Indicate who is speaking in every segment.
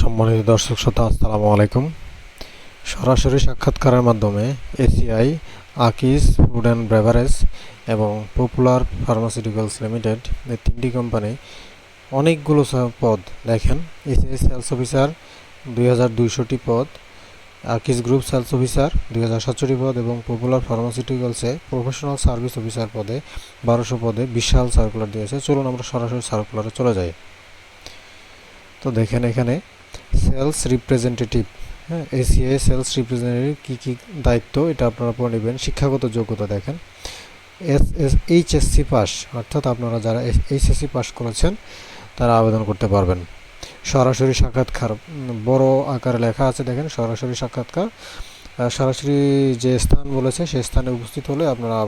Speaker 1: সম্মানিত দর্শক শ্রোতা, আসসালামু আলাইকুম। সরাসরি সাক্ষাৎকারের মাধ্যমে এসিআই, আকিস ফুড অ্যান্ড বেভারেজ এবং পপুলার ফার্মাসিউটিক্যালস লিমিটেড, এই তিনটি কোম্পানি অনেকগুলো পদ দেখেন। এসিআই সেলস অফিসার দুই হাজার দুইশোটি পদ, আকিস গ্রুপ সেলস অফিসার দুই হাজার সাতষট্টি পদ এবং পপুলার ফার্মাসিউটিক্যালসে প্রফেশনাল সার্ভিস অফিসার পদে বারোশো পদে বিশাল সার্কুলার দিয়েছে। চলুন আমরা সরাসরি সার্কুলারে চলে যাই। তো দেখেন এখানে সেলস রিপ্রেজেন্টেটিভ। হ্যাঁ এসিআই সেলস রিপ্রেজেন্টেটিভ কী কী দায়িত্ব, এটা আপনারা পড়ে নেবেন। শিক্ষাগত যোগ্যতা দেখেন। এস এস, এইচএসসি পাস, অর্থাৎ আপনারা যারা এইচএসসি পাস করেছেন, তারা আবেদন করতে পারবেন। সরাসরি সাক্ষাৎকার বড় আকারে লেখা আছে, দেখেন, সরাসরি সাক্ষাৎকার। সরাসরি যে স্থান বলেছে সেই স্থানে উপস্থিত হলে আপনারা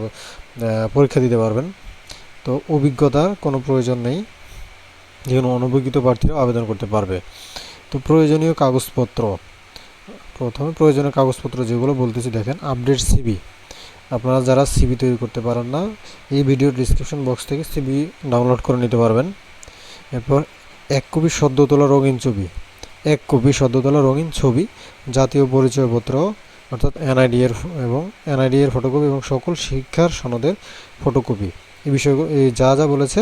Speaker 1: পরীক্ষা দিতে পারবেন। তো অভিজ্ঞতার কোনো প্রয়োজন নেই। যে কোনো অনভিজ্ঞত প্রার্থীরাও আবেদন করতে পারবে। তো প্রয়োজনীয় কাগজপত্র। প্রথমে প্রয়োজনীয় কাগজপত্র যেগুলো বলতেছি, দেখেন আপডেট সিবি আপনারা যারা সিবি তৈরি করতে পারেন না, এই ভিডিও ডিসক্রিপশন বক্স থেকে সিবি ডাউনলোড করে নিতে পারবেন। এরপর এক কপি সদ্য তোলা রঙিন ছবি। এক কপি সদ্য তোলা রঙিন ছবি, জাতীয় পরিচয়পত্র, অর্থাৎ এনআইডি এর এবং এনআইডি এর ফটোকপি এবং সকল শিক্ষার সনদের ফটোকপি এই বিষয়গুলো যা যা বলেছে,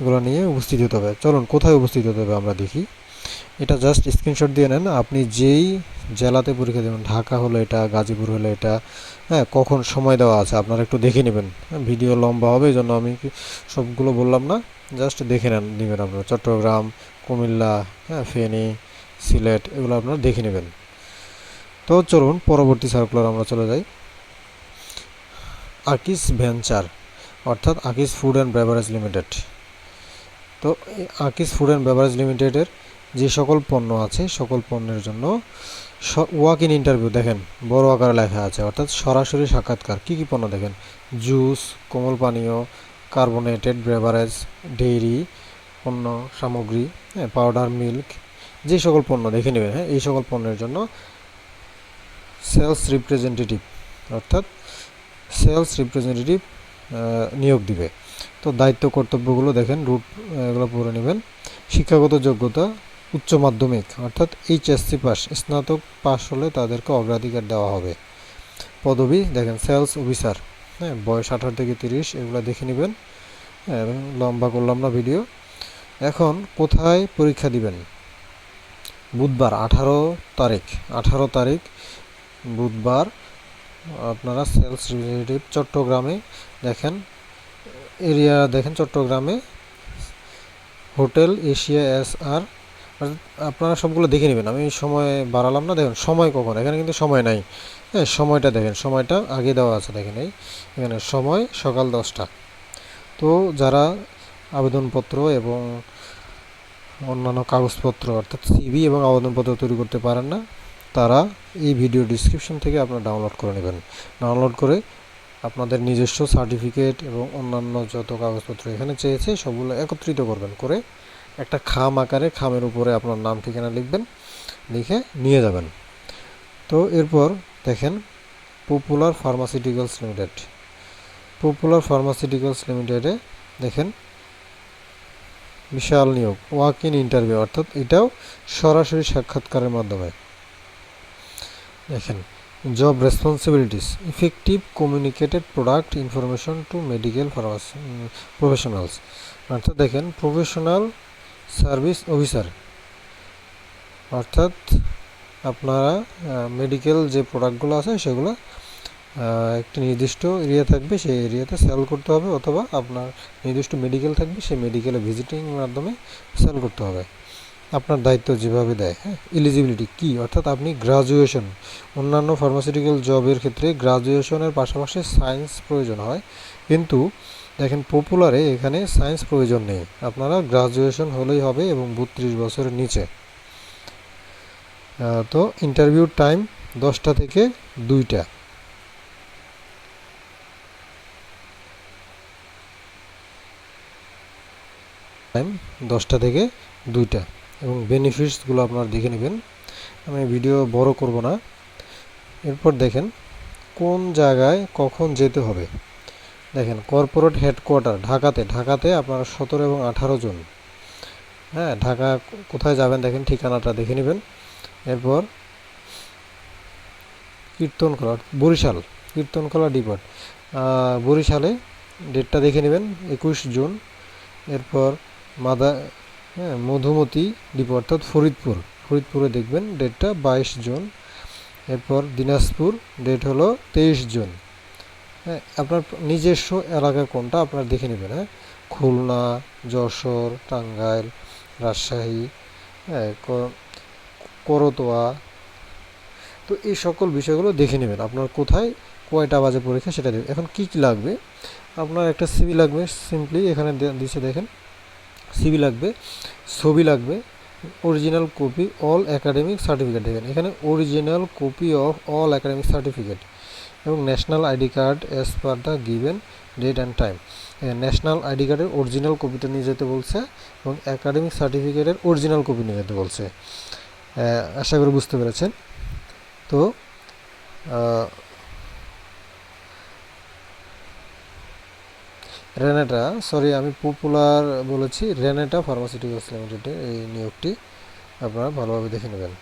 Speaker 1: এগুলো নিয়ে উপস্থিত হতে হবে। চলুন, কোথায় উপস্থিত হতে হবে আমরা দেখি। এটা জাস্ট স্ক্রিনশট দিয়ে নেন। আপনি যেই জেলাতে পরীক্ষা দেবেন, ঢাকা হলো এটা, গাজীপুর হলো এটা হ্যাঁ কখন সময় দেওয়া আছে আপনারা একটু দেখে নেবেন। ভিডিও লম্বা হবে এই জন্য আমি সবগুলো বললাম না। জাস্ট দেখে নেন, নেবেন আপনারা। চট্টগ্রাম, কুমিল্লা হ্যাঁ ফেনী, সিলেট, এগুলো আপনারা দেখে নেবেন। তো চলুন, পরবর্তী সার্কুলার আমরা চলে যাই। আকিস ভেঞ্চার, অর্থাৎ আকিস ফুড অ্যান্ড বেভারেজ লিমিটেড। তো আকিস ফুড অ্যান্ড বেভারেজ লিমিটেডের যে সকল পণ্য আছে, সকল পণ্যের জন্য ওয়াক ইন ইন্টারভিউ দেখেন, বড় আকারে লেখা আছে, অর্থাৎ সরাসরি সাক্ষাৎকার। কী কী পণ্য দেখেন? জুস কোমল পানীয় কার্বোনেটেড বেভারেজ ডেইরি পণ্য সামগ্রী হ্যাঁ পাউডার মিল্ক যে সকল পণ্য দেখে নেবেন হ্যাঁ এই সকল পণ্যের জন্য সেলস রিপ্রেজেন্টেটিভ অর্থাৎ সেলস রিপ্রেজেন্টেটিভ নিয়োগ দিবে। তো দায়িত্ব কর্তব্যগুলো দেখেন রুট এগুলো পড়ে নেবেন। শিক্ষাগত যোগ্যতা উচ্চ মাধ্যমিক অর্থাৎ এইচএসসি পাস। স্নাতক পাস হলে তাদেরকে অগ্রাধিকার দেওয়া হবে। পদবি দেখেন সেলস অফিসার। হ্যাঁ বয়স আঠারো থেকে তিরিশ এগুলো দেখে নেবেন। হ্যাঁ, লম্বা করলাম না ভিডিও। এখন কোথায় পরীক্ষা দিবেন? বুধবার আঠারো তারিখ আঠারো তারিখ বুধবার আপনারা সেলস রিলেটিভ চট্টগ্রামে দেখেন এরিয়া দেখেন চট্টগ্রামে হোটেল এশিয়া এস আর আপনারা সবগুলো দেখে নেবেন। আমি সময় বাড়ালাম না, দেখেন, সময় কখন? এখানে কিন্তু সময় নাই। হ্যাঁ সময়টা দেখেন, সময়টা আগে দেওয়া আছে, দেখেন এই। এখানে সময় সকাল দশটা। তো যারা আবেদনপত্র এবং অন্যান্য কাগজপত্র, অর্থাৎ সিভি এবং আবেদনপত্র তৈরি করতে পারেন না, তারা এই ভিডিও ডিসক্রিপশন থেকে আপনারা ডাউনলোড করে নেবেন। ডাউনলোড করে আপনাদের নিজস্ব সার্টিফিকেট এবং অন্যান্য যত কাগজপত্র এখানে চেয়েছে, সবগুলো একত্রিত করবেন। করে একটা খাম আকারে খামের উপরে আপনার নাম ঠিকানা লিখবেন, লিখে নিয়ে যাবেন। তো এরপর দেখেন Popular Pharmaceuticals Limited Popular Pharmaceuticals লিমিটেডে দেখেন বিশাল নিয়োগ ওয়াক ইন ইন্টারভিউ অর্থাৎ এটাও সরাসরি সাক্ষাৎকারের মাধ্যমে। দেখেন job responsibilities effective communicated product information to medical pharmacy professionals অর্থাৎ দেখেন প্রফেশনাল সার্ভিস অফিসার। অর্থাৎ আপনারা মেডিকেল যে প্রোডাক্টগুলো আছে সেগুলো একটি নির্দিষ্ট এরিয়া থাকবে, সেই এরিয়াতে সেল করতে হবে অথবা আপনার নির্দিষ্ট মেডিকেল থাকবে, সেই মেডিকেলে ভিজিটিং মাধ্যমে সেল করতে হবে। আপনার দায়িত্ব যেভাবে দেয় হ্যাঁ এলিজিবিলিটি কি? অর্থাৎ আপনি গ্রাজুয়েশন অন্যান্য ফার্মাসিউটিক্যাল জবের ক্ষেত্রে গ্রাজুয়েশনের পাশাপাশি সায়েন্স প্রয়োজন হয়। কিন্তু দেখেন পপুলারে এখানে সায়েন্স প্রয়োজন নেই। আপনারা গ্রাজুয়েশন হলেই হবে এবং বত্রিশ বছরের নিচে। তো ইন্টারভিউ টাইম দশটা থেকে দুইটা। টাইম দশটা থেকে দুইটা। এবং বেনিফিটসগুলো আপনারা দেখে নেবেন। আমি ভিডিও বড় করব না। এরপর দেখেন, কোন জায়গায় কখন যেতে হবে? দেখেন কর্পোরেট হেডকোয়ার্টার ঢাকাতে ঢাকাতে আপনারা সতেরো এবং আঠারো জন। হ্যাঁ ঢাকা কোথায় যাবেন দেখেন, ঠিকানাটা দেখে নেবেন। এরপর কীর্তনখোলা, বরিশাল, কীর্তনখোলা ডিপোর্ট বরিশালে ডেটটা দেখে নেবেন, একুশ জুন। এরপর মাদা হ্যাঁ মধুমতি ডিপো অর্থাৎ ফরিদপুর। ফরিদপুরে দেখবেন ডেটটা বাইশ জুন। এরপর দিনাজপুর ডেট হলো তেইশ জুন। হ্যাঁ আপনার নিজস্ব এলাকা কোনটা আপনারা দেখে নেবেন হ্যাঁ? খুলনা, যশোর, টাঙ্গাইল, রাজশাহী হ্যাঁ করতোয়া। তো এই সকল বিষয়গুলো দেখে নেবেন, আপনার কোথায় কয়টা বাজে পরীক্ষা সেটা দেবেন এখন কী কী লাগবে? আপনার একটা সিবি লাগবে, সিম্পলি এখানে দে- দিছে দেখেন। সিবি লাগবে, ছবি লাগবে, original copy, all academic certificate দেখেন। এখানে original copy of all academic certificate. এবং national ID card as per the given date and time national ID কার্ডের অরিজিনাল কপিটা নিয়ে যেতে বলছে এবং একাডেমিক সার্টিফিকেটের অরিজিনাল কপি নিয়ে যেতে বলছে। আশা করি বুঝতে পেরেছেন। তো রেনেটা সরি আমি পপুলার বলেছি, রেনেটা ফার্মাসিউটিক্যালস লিমিটেডের এই নিয়োগটি আপনারা ভালোভাবে দেখে নেবেন।